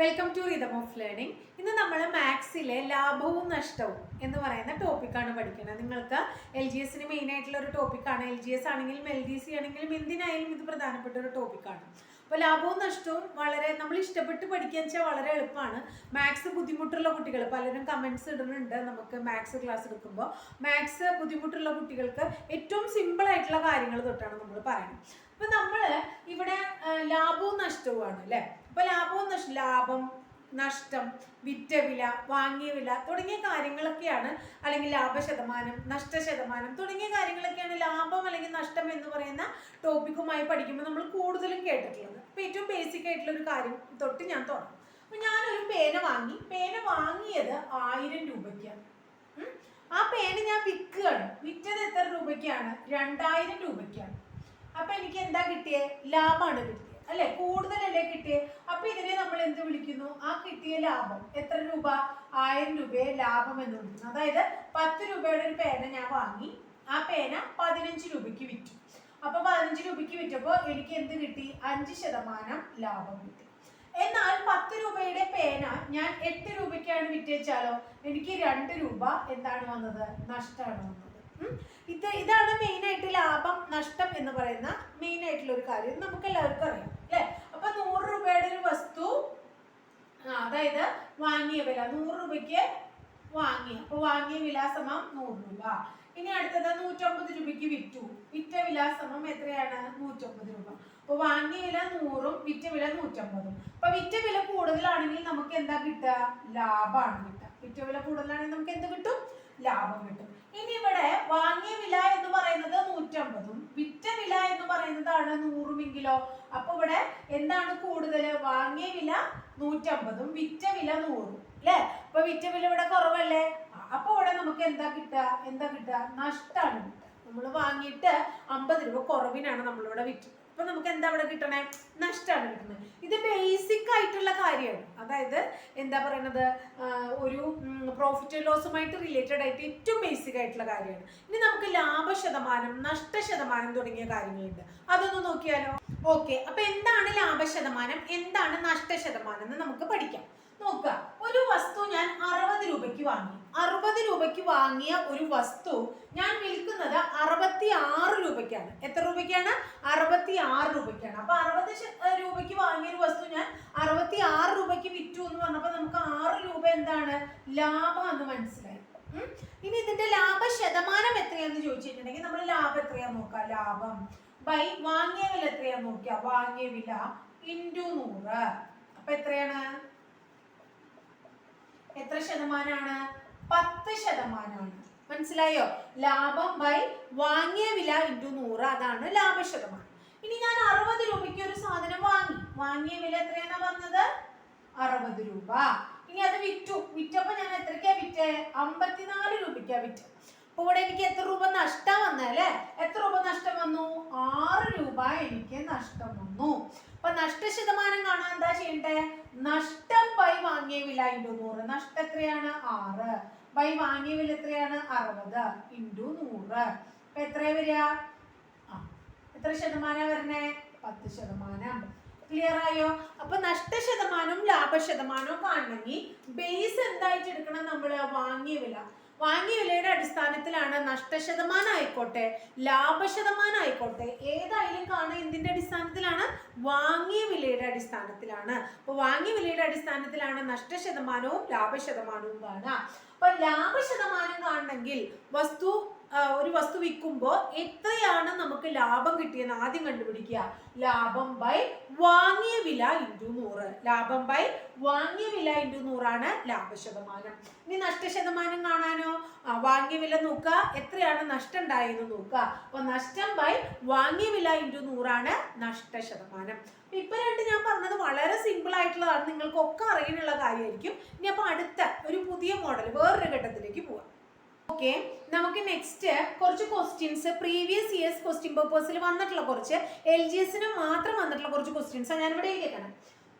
Welcome to rhythm of learning ഇന്ന് നമ്മൾ മാത്സിലെ ലാഭവും നഷ്ടവും എന്ന് പറയുന്ന ടോപ്പിക്കാണ് പഠിക്കുന്നത്. നിങ്ങൾക്ക് എൽ ജി എസിന് മെയിൻ ആയിട്ടുള്ള ഒരു ടോപ്പിക്കാണ് എൽ ജി എസ് ആണെങ്കിലും എൽ ഡി സി ആണെങ്കിലും എന്തിനായാലും ഇത് പ്രധാനപ്പെട്ട ഒരു ടോപ്പിക്കാണ് അപ്പോൾ ലാഭവും നഷ്ടവും വളരെ നമ്മൾ ഇഷ്ടപ്പെട്ട് പഠിക്കുക വെച്ചാൽ വളരെ എളുപ്പമാണ്. മാത്സ് ബുദ്ധിമുട്ടുള്ള കുട്ടികൾ പലരും കമന്റ്സ് ഇടുന്നുണ്ട് നമുക്ക് മാത്സ് ക്ലാസ് എടുക്കുമ്പോൾ. മാത്സ് ബുദ്ധിമുട്ടുള്ള കുട്ടികൾക്ക് ഏറ്റവും സിമ്പിൾ ആയിട്ടുള്ള കാര്യങ്ങൾ തൊട്ടാണ് നമ്മൾ പറയുന്നത്. അപ്പൊ നമ്മൾ ഇവിടെ ലാഭവും നഷ്ടവുമാണ് അല്ലെ? അപ്പൊ ലാഭവും നഷ്ട ലാഭം നഷ്ടം വിറ്റ വില വാങ്ങിയ വില തുടങ്ങിയ കാര്യങ്ങളൊക്കെയാണ് അല്ലെങ്കിൽ ലാഭശതമാനം നഷ്ടശതമാനം നഷ്ട ശതമാനം തുടങ്ങിയ കാര്യങ്ങളൊക്കെയാണ് ലാഭം അല്ലെങ്കിൽ നഷ്ടം എന്ന് പറയുന്ന ടോപ്പിക്കുമായി പഠിക്കുമ്പോൾ നമ്മൾ കൂടുതലും കേട്ടിട്ടുള്ളത്. അപ്പോൾ ഏറ്റവും ബേസിക് ആയിട്ടുള്ള ഒരു കാര്യം തൊട്ട് ഞാൻ തുടങ്ങും. അപ്പം ഞാനൊരു പേന വാങ്ങി. പേന വാങ്ങിയത് ആയിരം രൂപയ്ക്കാണ്. ആ പേന ഞാൻ വിൽക്കുകയാണ്. വിറ്റത് എത്ര രൂപയ്ക്കാണ്? രണ്ടായിരം രൂപയ്ക്കാണ്. അപ്പം എനിക്ക് എന്താ കിട്ടിയത് ലാഭമാണ് കിട്ടിയത്. അല്ലെ? കൂടുതലല്ലേ കിട്ടിയത് അപ്പൊ ഇതിനെ നമ്മൾ എന്ത് വിളിക്കുന്നു? ആ കിട്ടിയ ലാഭം എത്ര രൂപ? ആയിരം രൂപയെ ലാഭം എന്ന് വിളിക്കുന്നു. അതായത് പത്ത് രൂപയുടെ ഒരു പേന ഞാൻ വാങ്ങി. ആ പേന പതിനഞ്ച് രൂപയ്ക്ക് വിറ്റു. അപ്പൊ പതിനഞ്ച് രൂപയ്ക്ക് വിറ്റപ്പോ എനിക്ക് എന്ത് കിട്ടി? അഞ്ച് ശതമാനം ലാഭം കിട്ടി. എന്നാൽ പത്ത് രൂപയുടെ പേന ഞാൻ എട്ട് രൂപയ്ക്കാണ് വിറ്റേച്ചാലോ? എനിക്ക് രണ്ട് രൂപ എന്താണ് വന്നത്? നഷ്ടമാണ് വന്നത്. ഇത് ഇതാണ് മെയിൻ ആയിട്ട് ലാഭം നഷ്ടം എന്ന് പറയുന്ന മെയിൻ ആയിട്ടുള്ള ഒരു കാര്യം നമുക്ക് എല്ലാവർക്കും അറിയാം. അല്ലെ? അപ്പൊ നൂറ് രൂപയുടെ ഒരു വസ്തു അതായത് വാങ്ങിയ വില നൂറ് രൂപയ്ക്ക് വാങ്ങി. അപ്പൊ വാങ്ങിയ വില സമം നൂറ് രൂപ. ഇനി അടുത്തത് നൂറ്റമ്പത് രൂപയ്ക്ക് വിറ്റു. വിറ്റ വിലാസമം എത്രയാണ്? നൂറ്റമ്പത് രൂപ. അപ്പൊ വാങ്ങിയ വില നൂറും വിറ്റ വില നൂറ്റമ്പതും. അപ്പൊ വിറ്റ വില കൂടുതലാണെങ്കിൽ നമുക്ക് എന്താ കിട്ടുക? ലാഭമാണ് കിട്ടുക. വിറ്റ വില കൂടുതലാണെങ്കിൽ നമുക്ക് എന്ത് കിട്ടും? ലാഭം കിട്ടും. ഇനി ഇവിടെ വാങ്ങിയ വില എന്ന് പറയുന്നത് നൂറ്റമ്പതും വിറ്റ വില എന്ന് പറയുന്നതാണ് നൂറുമെങ്കിലോ? അപ്പൊ ഇവിടെ എന്താണ് കൂടുതൽ വാങ്ങിയ വില നൂറ്റമ്പതും വിറ്റ വില നൂറും അല്ലേ? അപ്പൊ വിറ്റ വില ഇവിടെ കുറവല്ലേ? അപ്പൊ ഇവിടെ നമുക്ക് എന്താ കിട്ടുക? എന്താ കിട്ടുക? നഷ്ടമാണ് കിട്ടുക. നമ്മൾ വാങ്ങിയിട്ട് അമ്പത് രൂപ കുറവിനാണ് നമ്മളിവിടെ വിറ്റത് അപ്പൊ നമുക്ക് എന്താ അവിടെ കിട്ടണേ? നഷ്ടമാണ് കിട്ടുന്നത്. ഇത് ബേസിക് ആയിട്ടുള്ള കാര്യമാണ്. അതായത് എന്താ പറയുന്നത് ഒരു പ്രോഫിറ്റ് ലോസുമായിട്ട് റിലേറ്റഡ് ആയിട്ട് ഏറ്റവും ബേസിക് ആയിട്ടുള്ള കാര്യമാണ്. ഇനി നമുക്ക് ലാഭ ശതമാനം നഷ്ട ശതമാനം തുടങ്ങിയ കാര്യങ്ങളുണ്ട്. അതൊന്ന് നോക്കിയാലോ? ഓക്കെ അപ്പൊ എന്താണ് ലാഭ ശതമാനം എന്താണ് നഷ്ട ശതമാനം എന്ന് നമുക്ക് പഠിക്കാം. നോക്കുക. ഒരു വസ്തു ഞാൻ അറുപത് രൂപയ്ക്ക് വാങ്ങി. അറുപത് രൂപയ്ക്ക് വാങ്ങിയ ഒരു വസ്തു ഞാൻ വിൽക്കുന്നത് അറുപത്തി ആറ് രൂപയ്ക്കാണ്. എത്ര രൂപയ്ക്കാണ്? അറുപത്തി ആറ് രൂപയ്ക്കാണ്. അപ്പൊ അറുപത് രൂപയ്ക്ക് വാങ്ങിയ ഒരു വസ്തു ഞാൻ അറുപത്തി ആറ് രൂപയ്ക്ക് വിറ്റു എന്ന് പറഞ്ഞപ്പോൾ നമുക്ക് ആറ് രൂപ എന്താണ്? ലാഭം എന്ന് മനസ്സിലായി. ഇനി ഇതിന്റെ ലാഭ ശതമാനം എത്രയാന്ന് ചോദിച്ചിട്ടുണ്ടെങ്കിൽ നമ്മൾ ലാഭം എത്രയാ നോക്കുക? ലാഭം. ബൈ വാങ്ങിയ വില എത്രയാ നോക്കുക? വാങ്ങിയ വില ഇന്റു നൂറ്. അപ്പൊ എത്രയാണ്? എത്ര ശതമാനമാണ് പത്ത് ശതമാനമാണ് മനസ്സിലായോ? ലാഭം ബൈ വാങ്ങിയ വില ഇന്റു നൂറ് അതാണ് ലാഭശതമാനം. ഇനി ഞാൻ അറുപത് രൂപയ്ക്ക് ഒരു സാധനം വാങ്ങി. വാങ്ങിയ വില എത്രയാണ് പറഞ്ഞത്? അറുപത് രൂപ. ഇനി അത് വിറ്റു. വിറ്റപ്പോ ഞാൻ എത്രയ്ക്കാ വിറ്റേ? അമ്പത്തിനാല് രൂപയ്ക്കാ വിറ്റ്. അപ്പൊ ഇവിടെ എനിക്ക് എത്ര രൂപ നഷ്ടം വന്നല്ലേ എത്ര രൂപ നഷ്ടം വന്നു? ആറ് രൂപ എനിക്ക് നഷ്ടം വന്നു. അപ്പൊ നഷ്ട ശതമാനം കാണാൻ എന്താ ചെയ്യണ്ടേ? നഷ്ടം ബൈ വാങ്ങിയ വില ഇൻഡു നൂറ് നഷ്ടം എത്രയാണ്? ആറ്. ബൈ വാങ്ങിയ വില എത്രയാണ്? അറുപത്. ഇന്റു നൂറ്. അപ്പൊ എത്രയാ വരിക? എത്ര ശതമാനം വരണേ? പത്ത് ശതമാനം. ക്ലിയർ ആയോ? അപ്പൊ നഷ്ട ശതമാനവും ലാഭ ശതമാനവും കാണണമെങ്കിൽ ബേസ് എന്തായിട്ട് എടുക്കണം നമ്മൾ വാങ്ങിയ വില. വാങ്ങിയ വിലയുടെ അടിസ്ഥാനത്തിലാണ് നഷ്ടശതമാനം ആയിക്കോട്ടെ ലാഭശതമാനം ആയിക്കോട്ടെ ഏതായാലും കാണുക എന്തിന്റെ അടിസ്ഥാനത്തിലാണ്? വാങ്ങിയ വിലയുടെ അടിസ്ഥാനത്തിലാണ്. അപ്പോൾ വാങ്ങിയ വിലയുടെ അടിസ്ഥാനത്തിലാണ് നഷ്ടശതമാനവും ലാഭശതമാനവും ലാഭ ശതമാനവും കാണുക. അപ്പൊ ലാഭശതമാനം കാണണമെങ്കിൽ വസ്തു ഒരു വസ്തു വിൽക്കുമ്പോൾ എത്രയാണ് നമുക്ക് ലാഭം കിട്ടിയെന്ന് ആദ്യം കണ്ടുപിടിക്കുക? ലാഭം ബൈ വാങ്ങിയ വില ഇന്റു നൂറ്. ലാഭം ബൈ വാങ്ങിയ വില ഇന്റു നൂറാണ് ലാഭശതമാനം. ഇനി നഷ്ടശതമാനം കാണാനോ? വാങ്ങിയ വില നോക്കുക. എത്രയാണ് നഷ്ടം ഉണ്ടായെന്ന് നോക്കുക. അപ്പൊ നഷ്ടം ബൈ വാങ്ങിയ വില ഇന്റു നൂറാണ് നഷ്ടശതമാനം. ഇപ്പൊ രണ്ട് ഞാൻ പറഞ്ഞത് വളരെ സിമ്പിൾ ആയിട്ടുള്ളതാണ്. നിങ്ങൾക്കൊക്കെ അറിയാനുള്ള കാര്യമായിരിക്കും. ഇനി അപ്പൊ അടുത്ത ഒരു പുതിയ മോഡൽ വേറൊരു ഘട്ടത്തിലേക്ക് പോവാം. ഓക്കെ നമുക്ക് നെക്സ്റ്റ് കുറച്ച് ക്വസ്റ്റ്യൻസ് പ്രീവിയസ് ഇയേഴ്സ് ക്വസ്റ്റ്യൻ പേപ്പേഴ്സിൽ വന്നിട്ടുള്ള കുറച്ച് എൽ ജി എസിന് മാത്രം വന്നിട്ടുള്ള കുറച്ച് ക്വസ്റ്റ്യൻസ് ഇവിടെ എഴുതിയേക്കണം.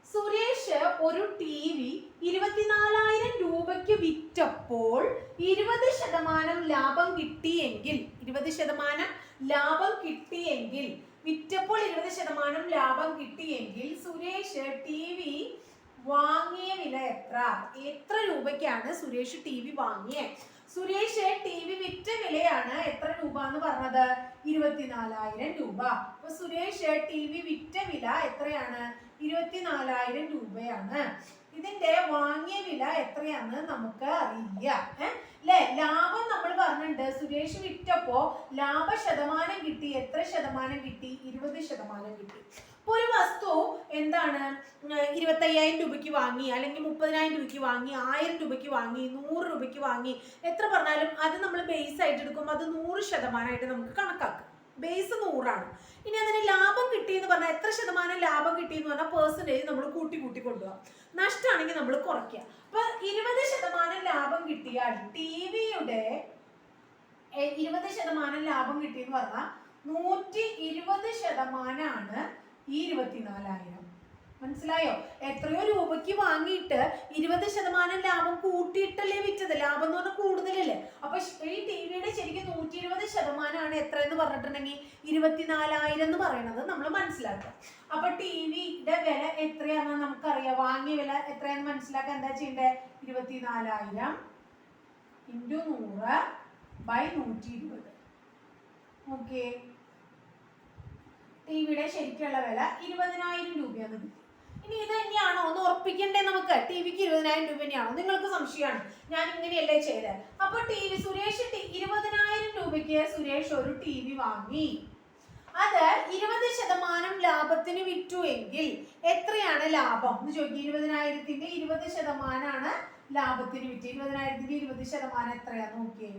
സുരേഷ് ഒരു ടി വി ഇരുപത്തിനാലായിരം രൂപയ്ക്ക് വിറ്റപ്പോൾ ഇരുപത് ശതമാനം ലാഭം കിട്ടിയെങ്കിൽ ഇരുപത് ശതമാനം ലാഭം കിട്ടിയെങ്കിൽ വിറ്റപ്പോൾ ഇരുപത് ശതമാനം ലാഭം കിട്ടിയെങ്കിൽ സുരേഷ് ടി വി വാങ്ങിയ വില എത്ര? എത്ര രൂപയ്ക്കാണ് സുരേഷ് ടി വി വാങ്ങിയേ? സുരേഷ് ടി വി വിറ്റ വിലയാണ് എത്ര രൂപ എന്ന് പറഞ്ഞത്? ഇരുപത്തിനാലായിരം രൂപ. അപ്പൊ സുരേഷ് ടി വി വിറ്റ വില എത്രയാണ്? ഇരുപത്തിനാലായിരം രൂപയാണ്. ഇതിന്റെ വാങ്ങിയ വില എത്രയാന്ന് നമുക്ക് അറിയില്ല. അല്ലെ ലാഭം നമ്മൾ പറഞ്ഞിട്ടുണ്ട്. സുരേഷ് വിറ്റപ്പോ ലാഭ ശതമാനം കിട്ടി. എത്ര ശതമാനം കിട്ടി? ഇരുപത് ശതമാനം കിട്ടി. ഒരു എന്താണ്? ഇരുപത്തി അയ്യായിരം രൂപയ്ക്ക് വാങ്ങി അല്ലെങ്കിൽ മുപ്പതിനായിരം രൂപയ്ക്ക് വാങ്ങി ആയിരം രൂപയ്ക്ക് വാങ്ങി നൂറ് രൂപയ്ക്ക് വാങ്ങി. എത്ര പറഞ്ഞാലും അത് നമ്മൾ ബേസ് ആയിട്ട് എടുക്കുമ്പോൾ അത് നൂറ് ശതമാനമായിട്ട് നമുക്ക് കണക്കാക്കാം. ബേസ് നൂറാണ്. ഇനി അതിന് ലാഭം കിട്ടി എന്ന് പറഞ്ഞാൽ എത്ര ശതമാനം ലാഭം കിട്ടി എന്ന് പറഞ്ഞാൽ പേഴ്സന്റേജ് നമ്മൾ കൂട്ടി കൂട്ടി കൊണ്ടുപോകാം നഷ്ടമാണെങ്കിൽ നമ്മൾ കുറയ്ക്കുക അപ്പൊ ഇരുപത് ശതമാനം ലാഭം കിട്ടിയാൽ ടി വിയുടെ ഇരുപത് ശതമാനം ലാഭം കിട്ടിയെന്ന് പറഞ്ഞാൽ നൂറ്റി ഇരുപത് ശതമാനമാണ് ഈ ഇരുപത്തിനാലായിരം. മനസ്സിലായോ? എത്രയോ രൂപയ്ക്ക് വാങ്ങിയിട്ട് ഇരുപത് ശതമാനം ലാഭം കൂട്ടിയിട്ടല്ലേ വിറ്റത്. ലാഭം എന്ന് പറഞ്ഞാൽ കൂടുതലല്ലേ. അപ്പൊ ഈ ടി വിയുടെ ശരിക്കും നൂറ്റി ഇരുപത് ശതമാനമാണ് എത്ര എന്ന് പറഞ്ഞിട്ടുണ്ടെങ്കിൽ ഇരുപത്തിനാലായിരം എന്ന് പറയുന്നത് നമ്മൾ മനസ്സിലാക്കുക. അപ്പൊ ടി വിയുടെ വില എത്രയാണെന്ന് നമുക്കറിയാം. വാങ്ങിയ വില എത്രയാന്ന് മനസ്സിലാക്കാൻ എന്താ ചെയ്യണ്ടേ? ഇരുപത്തിനാലായിരം ഇന്റു നൂറ് ബൈ നൂറ്റി ഇരുപത് ഓക്കെ. ടി വിയുടെ ശരിക്കുള്ള വില ഇരുപതിനായിരം രൂപയാണ് കിട്ടി ഇനി ഇത് തന്നെയാണോ? ഒന്ന് ഉറപ്പിക്കണ്ടേ നമുക്ക്? ടി വിക്ക് ഇരുപതിനായിരം രൂപ തന്നെയാണോ നിങ്ങൾക്ക് സംശയമാണ്. ഞാൻ ഇങ്ങനെയല്ലേ ചെയ്തത് അപ്പൊ ടി വി സുരേഷ് ഇരുപതിനായിരം രൂപയ്ക്ക് സുരേഷ് ഒരു ടി വി വാങ്ങി. അത് ഇരുപത് ശതമാനം ലാഭത്തിന് വിറ്റു എങ്കിൽ എത്രയാണ് ലാഭം? എന്ന് ചോദിക്കും. ഇരുപതിനായിരത്തിന്റെ ഇരുപത് ശതമാനമാണ് ലാഭത്തിന് വിറ്റ് ഇരുപതിനായിരത്തിന്റെ ഇരുപത് ശതമാനം എത്രയാ? നോക്കിയേ.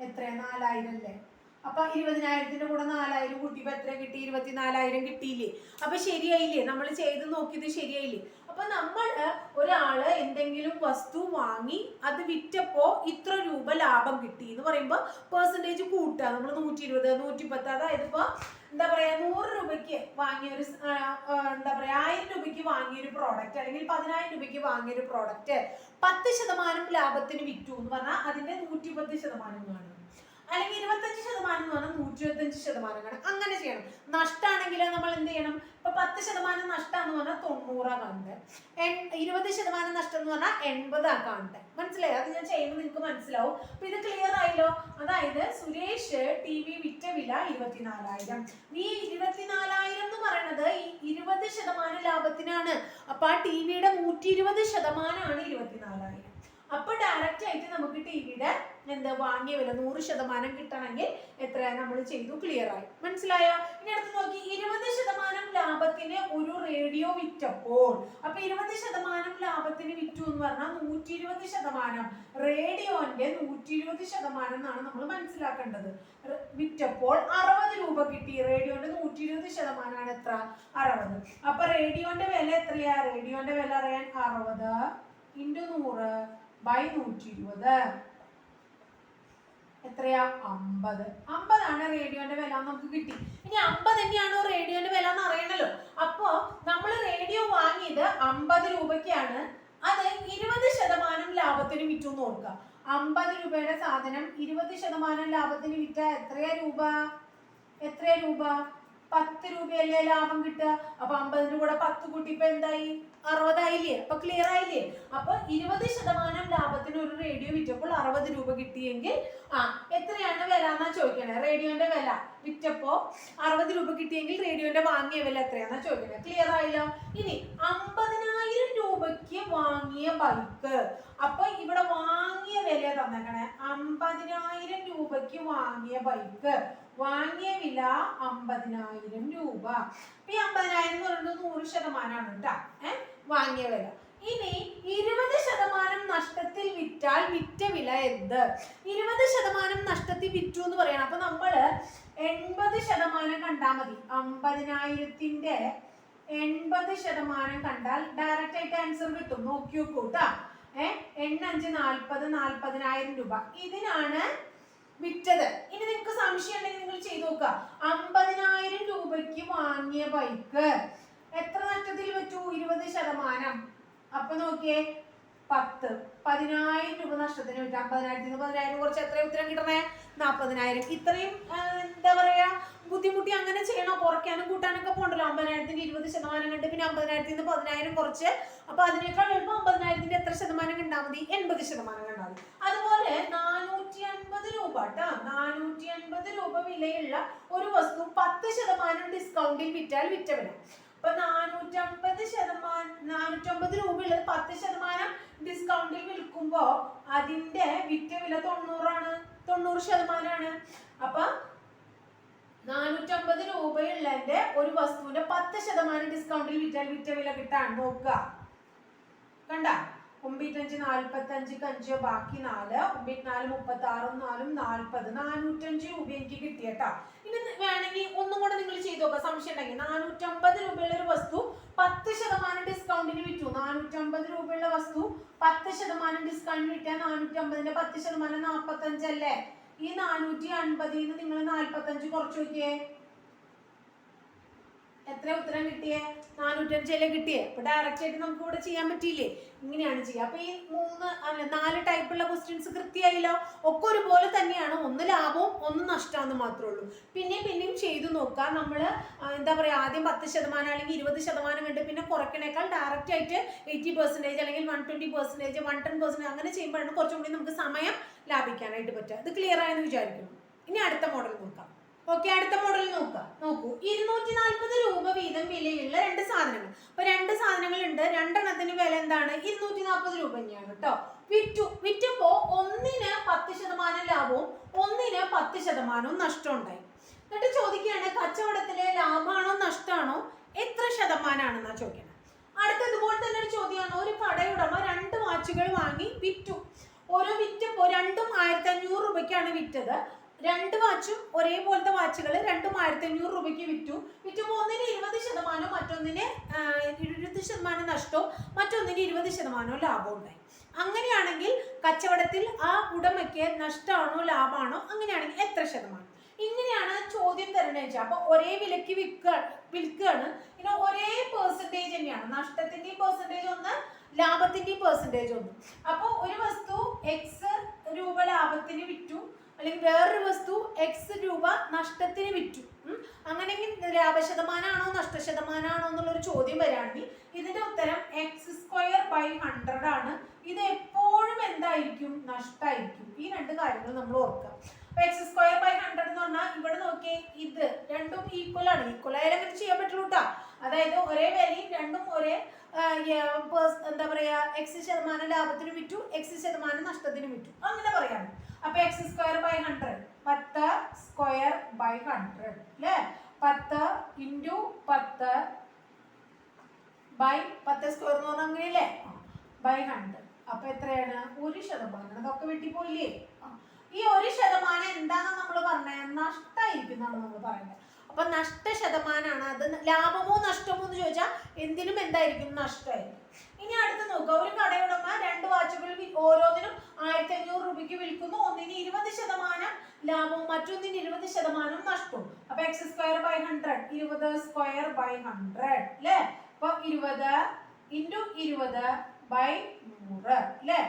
എത്രയാ? നാലായിരം അല്ലേ? അപ്പൊ ഇരുപതിനായിരത്തിന്റെ കൂടെ നാലായിരം കൂട്ടിയപ്പോ എത്ര കിട്ടി? ഇരുപത്തിനാലായിരം കിട്ടിയില്ലേ? അപ്പൊ ശരിയായില്ലേ? നമ്മൾ ചെയ്ത് നോക്കിയത് ശരിയായില്ലേ? അപ്പൊ നമ്മൾ ഒരാൾ എന്തെങ്കിലും വസ്തു വാങ്ങി അത് വിറ്റപ്പോ ഇത്ര രൂപ ലാഭം കിട്ടി എന്ന് പറയുമ്പോൾ പെർസെന്റേജ് കൂട്ടുക. നമ്മൾ നൂറ്റി ഇരുപത് നൂറ്റി പത്ത് അതായത് ഇപ്പൊ എന്താ പറയാ നൂറ് രൂപയ്ക്ക് വാങ്ങിയ ഒരു എന്താ പറയാ ആയിരം രൂപയ്ക്ക് വാങ്ങിയ ഒരു പ്രോഡക്റ്റ് അല്ലെങ്കിൽ പതിനായിരം രൂപയ്ക്ക് വാങ്ങിയ ഒരു പ്രോഡക്റ്റ് പത്ത് ശതമാനം ലാഭത്തിന് വിറ്റു എന്ന് പറഞ്ഞാൽ അതിന്റെ നൂറ്റി പത്ത് ശതമാനം കാണും അല്ലെങ്കിൽ ഇരുപത്തഞ്ച് ശതമാനം എന്ന് പറഞ്ഞാൽ നൂറ്റി ഇരുപത്തഞ്ച് ശതമാനം കാണും. അങ്ങനെ ചെയ്യണം. നഷ്ടമാണെങ്കിൽ നമ്മൾ എന്ത് ചെയ്യണം? ഇപ്പൊ പത്ത് ശതമാനം നഷ്ടം എന്ന് പറഞ്ഞാൽ തൊണ്ണൂറാ കാണുന്നത്. ഇരുപത് ശതമാനം നഷ്ടം എന്ന് പറഞ്ഞാൽ എൺപതാ കാണുന്നത്. മനസ്സിലായോ? അത് ഞാൻ ചെയ്യുമ്പോൾ നിങ്ങൾക്ക് മനസ്സിലാവും. അപ്പൊ ഇത് ക്ലിയർ ആയില്ലോ? അതായത് സുരേഷ് ടി വി വിറ്റ വില ഇരുപത്തിനാലായിരം. ഈ ഇരുപത്തിനാലായിരം എന്ന് പറയുന്നത് ഈ ഇരുപത് ശതമാനം ലാഭത്തിനാണ്. അപ്പൊ ആ ടി വിയുടെ നൂറ്റി ഇരുപത് ശതമാനമാണ് ഇരുപത്തിനാലായിരം. അപ്പൊ ഡയറക്റ്റ് ആയിട്ട് നമുക്ക് ടി വിയുടെ എന്താ വാങ്ങിയ വില? നൂറ് ശതമാനം കിട്ടണമെങ്കിൽ എത്രയാ നമ്മൾ ചെയ്തു? ക്ലിയർ ആയി. മനസ്സിലായോ? ഇനി അടുത്ത് നോക്കി. ഇരുപത് ശതമാനം ലാഭത്തിന് ഒരു റേഡിയോ വിറ്റപ്പോൾ അപ്പൊ ഇരുപത് ശതമാനം ലാഭത്തിന് വിറ്റു എന്ന് പറഞ്ഞാൽ നൂറ്റി ഇരുപത് ശതമാനം. റേഡിയോന്റെ നൂറ്റി ഇരുപത് ശതമാനം എന്നാണ് നമ്മൾ മനസ്സിലാക്കേണ്ടത്. വിറ്റപ്പോൾ അറുപത് രൂപ കിട്ടി. റേഡിയോന്റെ നൂറ്റി ഇരുപത് ശതമാനമാണ് എത്ര? അറുപത്. അപ്പൊ റേഡിയോന്റെ വില എത്രയാ? റേഡിയോന്റെ വില അറിയാൻ അറുപത് ഇന്റു നൂറ് ബൈ നൂറ്റി ഇരുപത് എത്രയാ? അമ്പത്. അമ്പതാണ് റേഡിയോന്റെ വില നമുക്ക് കിട്ടി. ഇനി അമ്പത് തന്നെയാണോ റേഡിയോന്റെ വില എന്ന് അറിയണല്ലോ. അപ്പോ നമ്മൾ റേഡിയോ വാങ്ങിയത് അമ്പത് രൂപയ്ക്കാണ്. അത് ഇരുപത് ശതമാനം ലാഭത്തിന് വിറ്റു എന്ന് ഓർക്കുക. അമ്പത് രൂപയുടെ സാധനം ഇരുപത് ശതമാനം ലാഭത്തിന് വിറ്റ എത്രയാ രൂപ? എത്രയാ രൂപ? പത്ത് രൂപയല്ലേ ലാഭം കിട്ടുക? അപ്പൊ അമ്പതിന് കൂടെ പത്ത് കൂട്ടി ഇപ്പൊ എന്തായി? അറുപതായില്ലേ? അപ്പൊ ക്ലിയർ ആയില്ലേ? അപ്പൊ ഇരുപത് ശതമാനം ലാഭത്തിന് ഒരു റേഡിയോ വിറ്റപ്പോൾ അറുപത് രൂപ കിട്ടിയെങ്കിൽ ആ എത്രയാണ് വില എന്നാ ചോദിക്കണേ? റേഡിയോന്റെ വില. വിറ്റപ്പോ അറുപത് രൂപ കിട്ടിയെങ്കിൽ റേഡിയോന്റെ വാങ്ങിയ വില എത്രയാന്നാ ചോദിക്കുന്നത്? ക്ലിയർ ആയില്ല? ഇനി അമ്പതിനായിരം രൂപയ്ക്ക് വാങ്ങിയ ബൈക്ക് അപ്പൊ ഇവിടെ വാങ്ങിയ വില തന്നേക്കണേ. അമ്പതിനായിരം രൂപയ്ക്ക് വാങ്ങിയ ബൈക്ക് വാങ്ങിയ വില അമ്പതിനായിരം രൂപ. അപ്പൊ ഈ അമ്പതിനായിരം എന്ന് പറയുന്നത് നൂറ് ശതമാനമാണ് കേട്ടോ ഏഹ് വാങ്ങിയ വില. ഇനി ഇരുപത് ശതമാനം നഷ്ടത്തിൽ വിറ്റാൽ വിറ്റ വില എന്ത്? ഇരുപത് ശതമാനം നഷ്ടത്തിൽ വിറ്റു എന്ന് പറയണം. അപ്പൊ നമ്മൾ എൺപത് ശതമാനം കണ്ടാൽ മതി. അമ്പതിനായിരത്തിന്റെ എൺപത് ശതമാനം കണ്ടാൽ ഡയറക്റ്റ് ആയിട്ട് ആൻസർ കിട്ടും. നോക്കി നോക്കൂ കേട്ടാ ഏഹ് എണ്ണഞ്ച് നാൽപ്പത് നാൽപ്പതിനായിരം രൂപ. ഇതിനാണ് വിറ്റത്. ഇനി നിങ്ങൾക്ക് സംശയം ഉണ്ടെങ്കിൽ നിങ്ങൾ ചെയ്തു നോക്കുക. അമ്പതിനായിരം രൂപയ്ക്ക് വാങ്ങിയ ബൈക്ക് എത്ര നഷ്ടത്തിൽ വെച്ചു ഇരുപത് ശതമാനം. അപ്പൊ നോക്കിയേ. പത്ത്. പതിനായിരം രൂപ നഷ്ടത്തിന് വിറ്റ അമ്പതിനായിരത്തിന് പതിനായിരം കുറച്ച് എത്ര ഉത്തരം കിട്ടണേ? നാൽപ്പതിനായിരം. ഇത്രയും എന്താ പറയാ ബുദ്ധിമുട്ടി അങ്ങനെ ചെയ്യണോ? കുറയ്ക്കാനും കൂട്ടാനൊക്കെ പോകണ്ടല്ലോ അമ്പതിനായിരത്തിന്റെ ഇരുപത് ശതമാനം കണ്ട് പിന്നെ അമ്പതിനായിരത്തി നിന്ന് പതിനായിരം കുറച്ച്. അപ്പൊ അതിനേക്കാൾ എളുപ്പം അമ്പതിനായിരത്തിന്റെ എത്ര ശതമാനം കണ്ടാൽ മതി? എൺപത് ശതമാനം കണ്ടാൽ മതി. അതുപോലെ നാനൂറ്റി അൻപത് രൂപ കേട്ടോ നാനൂറ്റി അൻപത് രൂപ വിലയുള്ള ഒരു വസ്തു പത്ത് ശതമാനം ഡിസ്കൗണ്ടിൽ വിറ്റാൽ വിറ്റവരും വില അപ്പൊ നാനൂറ്റമ്പത് ശതമാനം നാനൂറ്റമ്പത് രൂപയുള്ളത് പത്ത് ശതമാനം ഡിസ്കൗണ്ടിൽ വിൽക്കുമ്പോ അതിന്റെ വിറ്റ വില തൊണ്ണൂറാണ്. തൊണ്ണൂറ് ശതമാനമാണ് അപ്പൊ നാനൂറ്റമ്പത് രൂപയുള്ളതിന്റെ ഒരു വസ്തുവിന്റെ പത്ത് ശതമാനം ഡിസ്കൗണ്ടിൽ വിറ്റാൽ വിറ്റ വില കിട്ടാൻ നോക്കുക. കണ്ട? ഒമ്പത്തഞ്ച് നാൽപ്പത്തഞ്ച് അഞ്ച് ബാക്കി നാല് ഒമ്പത്തിനാല് മുപ്പത്തി ആറും നാലും നാൽപ്പത് നാനൂറ്റഞ്ച് രൂപ എനിക്ക് കിട്ടിയട്ടാ ഇനി വേണമെങ്കിൽ ഒന്നും കൂടെ നിങ്ങൾ ചെയ്തു നോക്കുക സംശയം ഉണ്ടെങ്കിൽ നാനൂറ്റമ്പത് രൂപയുള്ള ഒരു വസ്തു പത്ത് ശതമാനം ഡിസ്കൗണ്ടിന് വിറ്റു. നാനൂറ്റമ്പത് രൂപയുള്ള വസ്തു പത്ത് ശതമാനം ഡിസ്കൗണ്ടിന് വിറ്റാൽ നാനൂറ്റമ്പതിന്റെ പത്ത് ശതമാനം നാൽപ്പത്തഞ്ചല്ലേ ഈ നാനൂറ്റി അൻപതിൽ നിന്ന് നിങ്ങൾ നാൽപ്പത്തഞ്ച് കുറച്ച് നോക്കിയേ. എത്ര ഉത്തരം കിട്ടിയേ? നാനൂറ്റഞ്ചല്ലേ കിട്ടിയേ? അപ്പൊ ഡയറക്റ്റ് ആയിട്ട് നമുക്ക് ഇവിടെ ചെയ്യാൻ പറ്റിയില്ലേ? ഇങ്ങനെയാണ് ചെയ്യുക. അപ്പൊ ഈ മൂന്ന് അല്ല നാല് ടൈപ്പുള്ള ക്വസ്റ്റ്യൻസ് കൃത്യമായില്ലോ. ഒക്കെ ഒരുപോലെ തന്നെയാണ്. ഒന്ന് ലാഭവും ഒന്ന് നഷ്ടമാണെന്ന് മാത്രമേ ഉള്ളൂ. പിന്നെയും പിന്നെയും ചെയ്തു നോക്കുക. നമ്മൾ എന്താ പറയുക ആദ്യം പത്ത് ശതമാനം അല്ലെങ്കിൽ ഇരുപത് ശതമാനം കണ്ട് പിന്നെ കുറയ്ക്കണേക്കാൾ ഡയറക്റ്റ് ആയിട്ട് എയ്റ്റി പെർസെന്റേജ് അല്ലെങ്കിൽ one twenty percentage one ten percentage അങ്ങനെ ചെയ്യുമ്പോഴാണ് കുറച്ചും കൂടി നമുക്ക് സമയം ലാഭിക്കാനായിട്ട് പറ്റുക. ഇത് ക്ലിയർ ആയെന്ന് വിചാരിക്കുന്നു. ഇനി അടുത്ത മോഡൽ നോക്കാം. ഓക്കെ അടുത്ത മോഡൽ നോക്കാം നോക്കൂ. ഇരുന്നൂറ്റി നാൽപ്പത് രൂപ വീതം വിലയുള്ള രണ്ട് സാധനങ്ങൾ. അപ്പൊ രണ്ട് സാധനങ്ങൾ ഉണ്ട് രണ്ടെണ്ണത്തിന് വില എന്താണ്? ഇരുന്നൂറ്റി നാൽപ്പത് രൂപ തന്നെയാണ് കേട്ടോ വിറ്റു വിറ്റപ്പോ ഒന്നിന് പത്ത് ശതമാനം ലാഭവും ഒന്നിന് പത്ത് ശതമാനവും നഷ്ടവും ഉണ്ടായി എന്നിട്ട് ചോദിക്കുകയാണ് കച്ചവടത്തിലെ ലാഭമാണോ നഷ്ടമാണോ എത്ര ശതമാനമാണെന്നാ ചോദിക്കുന്നത് അടുത്ത ഇതുപോലെ തന്നെ ഒരു ചോദ്യമാണ്. ഒരു കടയുടമ രണ്ട് വാച്ചുകൾ വാങ്ങി വിറ്റു. ഓരോ വിറ്റപ്പോ രണ്ടും ആയിരത്തി അഞ്ഞൂറ് രൂപയ്ക്കാണ് വിറ്റത്. രണ്ട് വാച്ചും ഒരേപോലത്തെ വാച്ചുകൾ രണ്ടും ആയിരത്തി അഞ്ഞൂറ് രൂപയ്ക്ക് വിറ്റു. വിറ്റുമ്പോൾ ഒന്നിന് ഇരുപത് ശതമാനം മറ്റൊന്നിന് ഇരുപത് ശതമാനം നഷ്ടവും മറ്റൊന്നിന് ഇരുപത് ശതമാനവും ലാഭവും ഉണ്ടായി. അങ്ങനെയാണെങ്കിൽ കച്ചവടത്തിൽ ആ ഉടമയ്ക്ക് നഷ്ടമാണോ ലാഭമാണോ അങ്ങനെയാണെങ്കിൽ എത്ര ശതമാനം? ചോദ്യം അപ്പോൾ ഒരേ വിലക്ക് വിൽക്കുക വിൽക്കുകയാണ് പിന്നെ ഒരേ പെർസെന്റേജ് തന്നെയാണ്. നഷ്ടത്തിന്റെയും പെർസെന്റേജ് ഒന്ന് ലാഭത്തിന്റെയും പെർസെന്റേജ് ഒന്ന്. അപ്പോൾ ഒരു വസ്തു എക്സ് രൂപ ലാഭത്തിന് വിറ്റു അല്ലെങ്കിൽ വേറൊരു വസ്തു എക്സ് രൂപ നഷ്ടത്തിന് വിറ്റു. അങ്ങനെയെങ്കിൽ ലാഭശതമാനമാണോ നഷ്ടശതമാനമാണോ എന്നുള്ളൊരു ചോദ്യം വരികയാണെങ്കിൽ ഇതിന്റെ ഉത്തരം എക്സ് സ്ക്വയർ ബൈ ഹൺഡ്രഡ് ആണ്. ഇത് എപ്പോഴും എന്തായിരിക്കും? നഷ്ടമായിരിക്കും ഈ രണ്ട് കാര്യങ്ങൾ നമ്മൾ ഓർക്കുക. എക്സ് സ്ക്വയർ ബൈ ഹൺഡ്രഡ് എന്ന് പറഞ്ഞാൽ ഇവിടെ നോക്കിയേ ഇത് രണ്ടും ഈക്വൽ ആണ്. ഈക്വൽ ആയാലും അങ്ങനെ ചെയ്യാൻ പറ്റുള്ളൂ അതായത് ഒരേ വിലയും രണ്ടും ഒരേ എന്താ പറയാ എക്സ് ശതമാനം ലാഭത്തിന് വിറ്റു എക്സ് ശതമാനം നഷ്ടത്തിന് വിറ്റു. അങ്ങനെ പറയാം. അപ്പൊ എക്സ് സ്ക്വയർ ബൈ ഹൺഡ്രഡ് പത്ത് സ്ക്വയർ ബൈ ഹൺഡ്രഡ് അല്ലേ പത്ത് ഇന്റു പത്ത് ബൈ പത്ത് സ്ക്വയർ എന്ന് പറഞ്ഞാൽ അങ്ങനെയല്ലേ? ബൈ ഹൺഡ്രഡ് അപ്പൊ എത്രയാണ്? ഒരു ശതമാനം. അതൊക്കെ വെട്ടിപ്പോയില്ലേ. ഈ ഒരു ശതമാനം എന്താണെന്ന് നമ്മൾ പറഞ്ഞത് നഷ്ടമായിരിക്കും എന്നാണ് നമ്മൾ പറയുന്നത് അപ്പൊ നഷ്ട ശതമാനമാണ് അത്. ലാഭമോ നഷ്ടമോ എന്ന് ചോദിച്ചാൽ എന്തിനും എന്തായിരിക്കും? നഷ്ടമായിരിക്കും ഇനി അടുത്ത് നോക്കുക ഒരു കടയുടമ രണ്ട് വാച്ചുകൾ ഓരോന്നിനും ആയിരത്തി അഞ്ഞൂറ് രൂപയ്ക്ക് വിൽക്കുന്നു. ഒന്നിന് ഇരുപത് ശതമാനം ലാഭവും മറ്റൊന്നിന് ഇരുപത് ശതമാനം നഷ്ടവും. അപ്പൊ എക്സ് സ്ക്വയർ ബൈ ഹൺഡ്രഡ് ഇരുപത് സ്ക്വയർ ബൈ ഹൺഡ്രഡ് അല്ലേ അപ്പൊ ഇരുപത് ഇന്റു ഇരുപത് ബൈ നൂറ്. അല്ലേ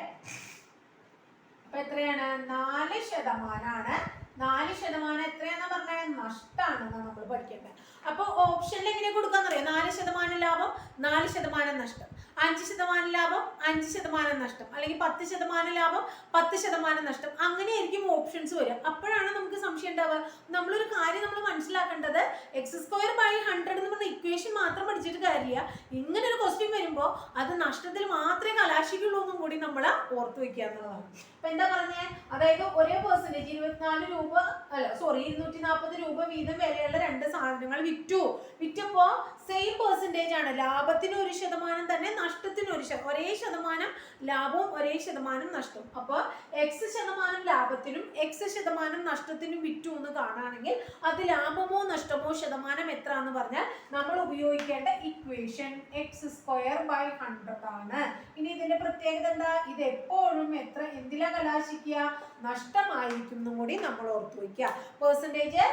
അപ്പൊ എത്രയാണ്? നാല് ശതമാനാണ്. നാല് ശതമാനം എത്രയാണെന്ന് പറഞ്ഞാൽ നഷ്ടമാണെന്ന് നമ്മൾ പഠിക്കേണ്ടത്. അപ്പൊ ഓപ്ഷനിൽ എങ്ങനെ കൊടുക്കാന്നറിയാം? നാല് ശതമാനം ലാഭം നാല് ശതമാനം നഷ്ടം. അഞ്ച് ശതമാനം ലാഭം അഞ്ച് ശതമാനം നഷ്ടം. അല്ലെങ്കിൽ പത്ത് ശതമാനം ലാഭം പത്ത് ശതമാനം നഷ്ടം. അങ്ങനെയായിരിക്കും ഓപ്ഷൻസ് വരിക. അപ്പോഴാണ് നമുക്ക് സംശയം ഉണ്ടാവുക. നമ്മളൊരു കാര്യം നമ്മൾ മനസ്സിലാക്കേണ്ടത് എക്സ് സ്ക്വയർ ബൈ ഹൺഡ്രഡ് എന്ന് പറഞ്ഞ ഇക്വേഷൻ മാത്രം പഠിച്ചിട്ട് കാര്യമില്ല. ഇങ്ങനെ ഒരു ക്വസ്റ്റ്യൻ വരുമ്പോൾ അത് നഷ്ടത്തിൽ മാത്രമേ കലാശിക്കുള്ളൂ എന്നും കൂടി നമ്മൾ ഓർത്ത് വെക്കുക എന്നുള്ളതാണ്. അപ്പൊ എന്താ പറഞ്ഞേ അതായത് ഒരേ പെർസെന്റേജ് ഇരുപത്തിനാല് രൂപ അല്ല സോറി ഇരുന്നൂറ്റി നാൽപ്പത് രൂപ വീതം വിലയുള്ള രണ്ട് സാധനങ്ങൾ വിറ്റു. വിറ്റപ്പോ സെയിം പെർസെന്റേജ് ആണ്. ലാഭത്തിന് ഒരു ശതമാനം തന്നെ നഷ്ടത്തിന് ഒരു ഒരേ ശതമാനം ലാഭവും ഒരേ ശതമാനം നഷ്ടവും. അപ്പോൾ എക്സ് ശതമാനം ലാഭത്തിനും എക്സ് ശതമാനം നഷ്ടത്തിനും വിറ്റു എന്ന് കാണുകയാണെങ്കിൽ അത് ലാഭമോ നഷ്ടമോ ശതമാനം എത്ര എന്ന് പറഞ്ഞാൽ നമ്മൾ ഉപയോഗിക്കേണ്ട equation x square by hundred ആണ്. ഇനി ഇതിന്റെ പ്രത്യേകത എന്താ? ഇത് എപ്പോഴും എത്ര? എന്തിലാ കലാശിക്കുക? നഷ്ടമായിരിക്കും എന്നും കൂടി നമ്മൾ ഓർത്തു വയ്ക്കുക. പേഴ്സന്റേജ്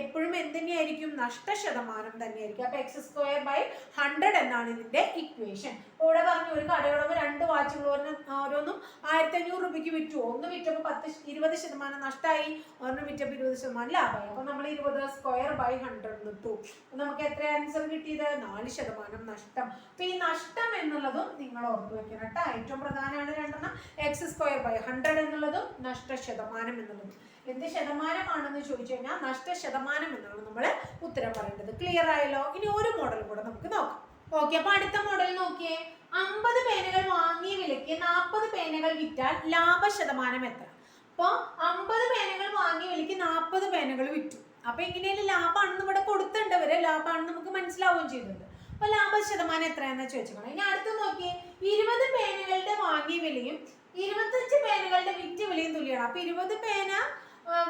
എപ്പോഴും എന്തുതന്നെയായിരിക്കും? നഷ്ട ശതമാനം തന്നെയായിരിക്കും. അപ്പൊ എക്സ് സ്ക്വയർ ബൈ ഹൺഡ്രഡ് എന്നാണ് ഇതിന്റെ ഇക്വേഷൻ ഇവിടെ പറഞ്ഞു ഒരു കടയുടമ രണ്ട് വാച്ചുകൾ പറഞ്ഞ ഓരോന്നും ആയിരത്തി അഞ്ഞൂറ് രൂപയ്ക്ക് വിറ്റു. ഒന്ന് വിറ്റപ്പോൾ പത്ത് ഇരുപത് ശതമാനം നഷ്ടമായി ഒരെണ്ണം വിറ്റപ്പോൾ ഇരുപത് ശതമാനം ലാഭമായി. അപ്പൊ നമ്മൾ ഇരുപത് സ്ക്വയർ ബൈ ഹൺഡ്രഡ് ഇട്ടു. നമുക്ക് എത്ര ആൻസർ കിട്ടിയത്. നാല് ശതമാനം നഷ്ടം. അപ്പൊ ഈ നഷ്ടം എന്നുള്ളതും നിങ്ങൾ ഓർത്തു വെക്കണം കേട്ടോ. ഏറ്റവും പ്രധാനമാണ് രണ്ടെണ്ണം. എക്സ് സ്ക്വയർ ബൈ ഹൺഡ്രഡ് എന്നുള്ളതും നഷ്ട ശതമാനം എന്നുള്ളതും. എന്ത് ശതമാനമാണെന്ന് ചോദിച്ചു കഴിഞ്ഞാൽ നഷ്ട ശതമാനം എന്നാണ് നമ്മൾ ഉത്തരം പറയേണ്ടത്. ക്ലിയർ ആയല്ലോ? ഇനി ഒരു മോഡൽ കൂടെ നമുക്ക് നോക്കാം. ഓക്കെ അപ്പൊ അടുത്ത മോഡൽ നോക്കിയേ. അമ്പത് പേനകൾ വാങ്ങിയ വിലയ്ക്ക് നാൽപ്പത് പേനകൾ വിറ്റാൽ ലാഭ ശതമാനം എത്ര? അപ്പോൾ അമ്പത് പേനകൾ വാങ്ങിയ വിലയ്ക്ക് നാൽപ്പത് പേനകൾ വിറ്റു. അപ്പൊ എങ്ങനെയാലും ലാഭമാണെന്ന് ഇവിടെ കൊടുത്തേണ്ടവര് ലാഭമാണെന്ന് നമുക്ക് മനസ്സിലാവുകയും ചെയ്യുന്നുണ്ട് അപ്പൊ ലാഭ ശതമാനം എത്രയാണെന്ന് ചോദിച്ചോളാം ഇനി അടുത്ത് നോക്കി ഇരുപത് പേനകളുടെ വാങ്ങിയ വിലയും ഇരുപത്തഞ്ച് പേനകളുടെ വിറ്റ് വിലയും തുല്യമാണ് അപ്പൊ ഇരുപത് പേന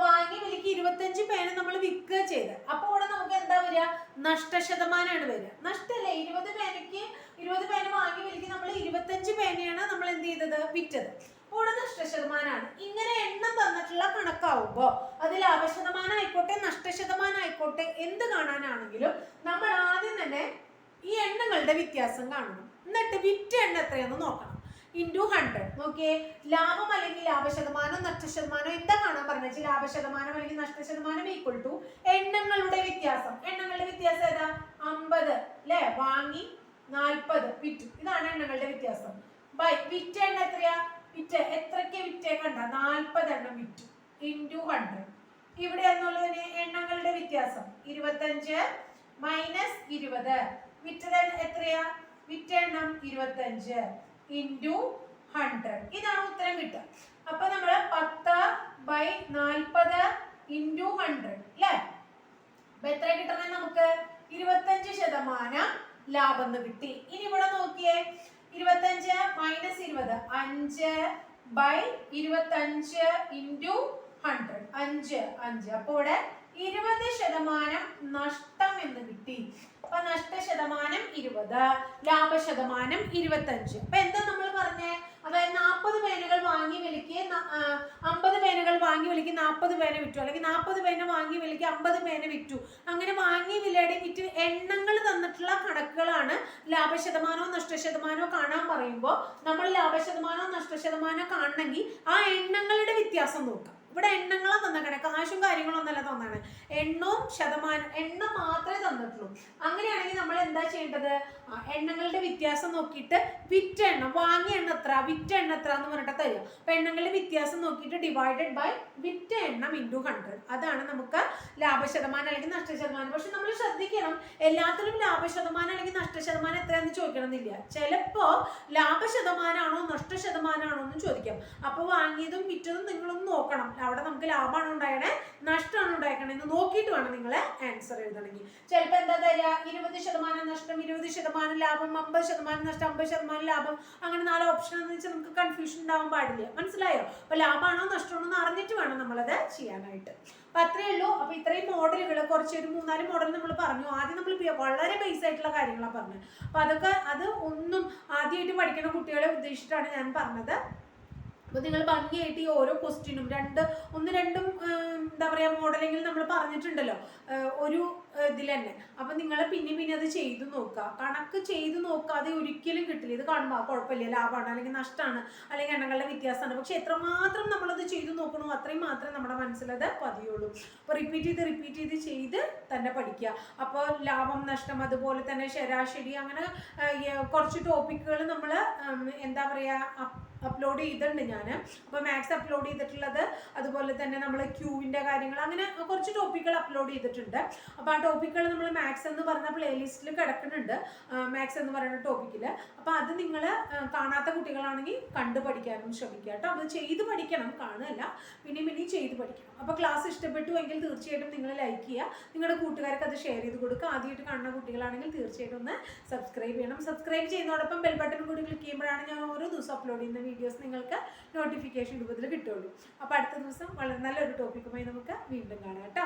വാങ്ങി വിലയ്ക്ക് ഇരുപത്തഞ്ച് പേന നമ്മൾ വിൽക്കുക ചെയ്ത്. അപ്പോൾ ഇവിടെ നമുക്ക് എന്താ വരിക? നഷ്ടശതമാനമാണ് വരിക. നഷ്ടല്ലേ? ഇരുപത് പേനയ്ക്ക് ഇരുപത് പേന വാങ്ങി വിലയ്ക്ക് നമ്മൾ ഇരുപത്തഞ്ച് പേനയാണ് നമ്മൾ എന്ത് ചെയ്തത്? വിറ്റത്. ഇവിടെ നഷ്ടശതമാനമാണ് ഇങ്ങനെ എണ്ണം തന്നിട്ടുള്ള കണക്കാവുമ്പോൾ അതിൽ ലാഭശതമാനം ആയിക്കോട്ടെ നഷ്ടശതമാനം ആയിക്കോട്ടെ എന്ത് കാണാനാണെങ്കിലും നമ്മൾ ആദ്യം തന്നെ ഈ എണ്ണങ്ങളുടെ വ്യത്യാസം കാണണം. എന്നിട്ട് വിറ്റ എണ്ണ എത്രയെന്ന് നോക്കണം. ഇന്റു ഹൺഡ്രഡ് നോക്കിയേ ലാഭം അല്ലെങ്കിൽ ലാഭശതമാനം നഷ്ടശതമാനം എന്താ കാണാൻ പറഞ്ഞത്? ലാഭശതമാനം അല്ലെങ്കിൽ നഷ്ടശതമാനം ഈക്വൽ ടു എണ്ണങ്ങളുടെ വ്യത്യാസം. എണ്ണങ്ങളുടെ വ്യത്യാസം ഏതാ? അമ്പത്. അല്ലേ വാങ്ങി നാൽപ്പത്. വിറ്റു. ഇതാണ് എണ്ണങ്ങളുടെ വ്യത്യാസം. ബൈ. വിറ്റ എണ്ണ എത്രയാ? വിറ്റ എത്രയ്ക്ക് വിറ്റേ കണ്ട? നാൽപ്പത് എണ്ണം വിറ്റു. ഇന്റു ഹൺഡ്രഡ് ഇവിടെ എന്നുള്ളതിന് എണ്ണങ്ങളുടെ വ്യത്യാസം. ഇരുപത്തഞ്ച് മൈനസ് ഇരുപത്. വിറ്റത് എത്രയാ? വിറ്റ എണ്ണം ഇരുപത്തഞ്ച് ഇന്റു ഹൺഡ്രഡ് ഇതാണ് ഉത്തരം കിട്ടുക. അപ്പൊ നമ്മൾ പത്ത് ബൈ നാൽപ്പത് ഇന്റു ഹൺഡ്രഡ് അല്ലേ അപ്പൊ എത്ര കിട്ടണം നമുക്ക്? ഇരുപത്തഞ്ച് ശതമാനം ലാഭം കിട്ടി. ഇനി ഇവിടെ നോക്കിയേ. ഇരുപത്തഞ്ച് മൈനസ് ഇരുപത്. അഞ്ച് ബൈ ഇരുപത്തഞ്ച് ഇന്റു ഹൺഡ്രഡ് അഞ്ച് അഞ്ച്. ഇവിടെ ഇരുപത് ശതമാനം നഷ്ടം എന്ന് കിട്ടി. അപ്പൊ നഷ്ട ശതമാനം ഇരുപത്. ലാഭ ശതമാനം ഇരുപത്തഞ്ച്. അപ്പൊ എന്താ നമ്മൾ പറഞ്ഞേ? അതായത് നാൽപ്പത് പേനകൾ വാങ്ങി വിലയ്ക്ക് അമ്പത് പേനകൾ വാങ്ങി വിലയ്ക്ക് നാൽപ്പത് പേന വിറ്റു. അല്ലെങ്കിൽ നാൽപ്പത് പേന വാങ്ങി വിലയ്ക്ക് അമ്പത് പേന വിറ്റു. അങ്ങനെ വാങ്ങി വിലയുടെ വിറ്റ് എണ്ണങ്ങൾ തന്നിട്ടുള്ള കണക്കുകളാണ് ലാഭശതമാനവും നഷ്ടശതമാനവും കാണാൻ പറയുമ്പോൾ നമ്മൾ ലാഭശതമാനവും നഷ്ടശതമാനവും കാണണമെങ്കിൽ ആ എണ്ണങ്ങളുടെ വ്യത്യാസം നോക്കാം ഇവിടെ എണ്ണങ്ങളാണ് തന്നേക്കണേ. കാശും കാര്യങ്ങളൊന്നല്ല തന്നാണ് എണ്ണവും ശതമാനം എണ്ണ മാത്രമേ തന്നിട്ടുള്ളൂ. അങ്ങനെയാണെങ്കിൽ നമ്മൾ എന്താ ചെയ്യേണ്ടത്? എണ്ണങ്ങളുടെ വ്യത്യാസം നോക്കിയിട്ട് വിറ്റ എണ്ണം വാങ്ങിയ എണ്ണ എത്ര വിറ്റ എണ്ണ എത്ര എന്ന് പറഞ്ഞിട്ട് തരിക. അപ്പൊ എണ്ണങ്ങളുടെ വ്യത്യാസം നോക്കിയിട്ട് ഡിവൈഡഡ് ബൈ വിറ്റ എണ്ണം ഇന്റു ഹൺഡ്രഡ് അതാണ് നമുക്ക് ലാഭശതമാനം അല്ലെങ്കിൽ നഷ്ടശതമാനം. പക്ഷെ നമ്മൾ ശ്രദ്ധിക്കണം എല്ലാത്തിലും ലാഭശതമാനം അല്ലെങ്കിൽ നഷ്ടശതമാനം എത്രയാണെന്ന് ചോദിക്കണമെന്നില്ല. ചിലപ്പോ ലാഭശതമാനമാണോ നഷ്ടശതമാനമാണോ എന്ന് ചോദിക്കാം. അപ്പൊ വാങ്ങിയതും വിറ്റതും നിങ്ങളൊന്ന് നോക്കണം. അവിടെ നമുക്ക് ലാഭമാണ് ഉണ്ടായണേ നഷ്ടമാണ് ഉണ്ടായിക്കണേ എന്ന് നോക്കിയിട്ട് വേണം നിങ്ങൾ ആൻസർ എഴുതണമെങ്കിൽ ചിലപ്പോൾ എന്താ തരിക? ഇരുപത് ശതമാനം നഷ്ടം ഇരുപത് ശതമാനം ലാഭം അമ്പത് ശതമാനം നഷ്ടം അമ്പത് ശതമാനം ലാഭം അങ്ങനെ നാല് ഓപ്ഷൻ എന്ന് വെച്ചാൽ നമുക്ക് കൺഫ്യൂഷൻ ഉണ്ടാവാൻ പാടില്ല. മനസ്സിലായോ? അപ്പൊ ലാഭമാണോ നഷ്ടമാണോ എന്ന് അറിഞ്ഞിട്ട് വേണം നമ്മളത് ചെയ്യാനായിട്ട്. അപ്പൊ അത്രയേ ഉള്ളൂ. അപ്പൊ ഇത്രയും മോഡലുകൾ കുറച്ച് ഒരു മൂന്നാൽ മോഡൽ നമ്മൾ പറഞ്ഞു. ആദ്യം നമ്മൾ വളരെ ബേസ് ആയിട്ടുള്ള കാര്യങ്ങളാണ് പറഞ്ഞത്. അപ്പൊ അതൊക്കെ അത് ഒന്നും ആദ്യമായിട്ട് പഠിക്കുന്ന കുട്ടികളെ ഉദ്ദേശിച്ചിട്ടാണ് ഞാൻ പറഞ്ഞത്. അപ്പോൾ നിങ്ങൾ ഭംഗിയായിട്ട് ഈ ഓരോ ക്വസ്റ്റ്യനും രണ്ട് ഒന്ന് രണ്ടും എന്താ പറയുക മോഡലെങ്കിലും നമ്മൾ പറഞ്ഞിട്ടുണ്ടല്ലോ. ഒരു ഇതിൽ തന്നെ. അപ്പം നിങ്ങൾ പിന്നെ പിന്നെ അത് ചെയ്തു നോക്കുക. കണക്ക് ചെയ്തു നോക്കാതെ ഒരിക്കലും കിട്ടില്ല. ഇത് കാണുമ്പോൾ കുഴപ്പമില്ല. ലാഭമാണ് അല്ലെങ്കിൽ നഷ്ടമാണ് അല്ലെങ്കിൽ എണ്ണങ്ങളുടെ വ്യത്യാസമാണ്. പക്ഷെ എത്രമാത്രം നമ്മളത് ചെയ്തു നോക്കണോ അത്രയും മാത്രമേ നമ്മുടെ മനസ്സിലത് പതിയുള്ളൂ. അപ്പോൾ റിപ്പീറ്റ് ചെയ്ത് റിപ്പീറ്റ് ചെയ്ത് ചെയ്ത് തന്നെ പഠിക്കുക. അപ്പോൾ ലാഭം നഷ്ടം അതുപോലെ തന്നെ ശരാശരി അങ്ങനെ കുറച്ച് ടോപ്പിക്കുകൾ നമ്മൾ എന്താ പറയുക അപ്ലോഡ് ചെയ്തിട്ടുണ്ട് ഞാൻ അപ്പോൾ മാത്സ് അപ്ലോഡ് ചെയ്തിട്ടുള്ളത് അതുപോലെ തന്നെ നമ്മൾ ക്യൂവിന്റെ കാര്യങ്ങൾ അങ്ങനെ കുറച്ച് ടോപ്പിക്കുകൾ അപ്ലോഡ് ചെയ്തിട്ടുണ്ട്. അപ്പോൾ ആ ടോപ്പിക്കുകൾ നമ്മൾ മാത്സ് എന്ന് പറഞ്ഞ പ്ലേലിസ്റ്റിൽ കിടക്കുന്നുണ്ട്. മാത്സ് എന്ന് പറയുന്ന ടോപ്പിക്കിൽ അപ്പോൾ അത് നിങ്ങൾ കാണാത്ത കുട്ടികളാണെങ്കിൽ കണ്ടു പഠിക്കാനും ശ്രമിക്കുക കേട്ടോ. അത് ചെയ്ത് പഠിക്കണം കാണുകയല്ല. പിന്നെയും പിന്നെയും ചെയ്ത് പഠിക്കണം. അപ്പോൾ ക്ലാസ് ഇഷ്ടപ്പെട്ടു എങ്കിൽ തീർച്ചയായിട്ടും നിങ്ങൾ ലൈക്ക് ചെയ്യുക. നിങ്ങളുടെ കൂട്ടുകാർക്ക് അത് ഷെയർ ചെയ്ത് കൊടുക്കുക. ആദ്യമായിട്ട് കാണുന്ന കുട്ടികളാണെങ്കിൽ തീർച്ചയായിട്ടും ഒന്ന് സബ്സ്ക്രൈബ് ചെയ്യണം. സബ്സ്ക്രൈബ് ചെയ്യുന്നതോടൊപ്പം ബെൽ ബട്ടൺ കൂടി ക്ലിക്ക് ചെയ്യുമ്പോഴാണ് ഞാൻ ഓരോ ദിവസം അപ്ലോഡ് ചെയ്യുന്ന വീഡിയോസ് നിങ്ങൾക്ക് നോട്ടിഫിക്കേഷൻ രൂപത്തിൽ കിട്ടുള്ളൂ അപ്പോൾ അടുത്ത ദിവസം വളരെ നല്ലൊരു ടോപ്പിക്കുമായി നമുക്ക് വീണ്ടും കാണാം കേട്ടോ.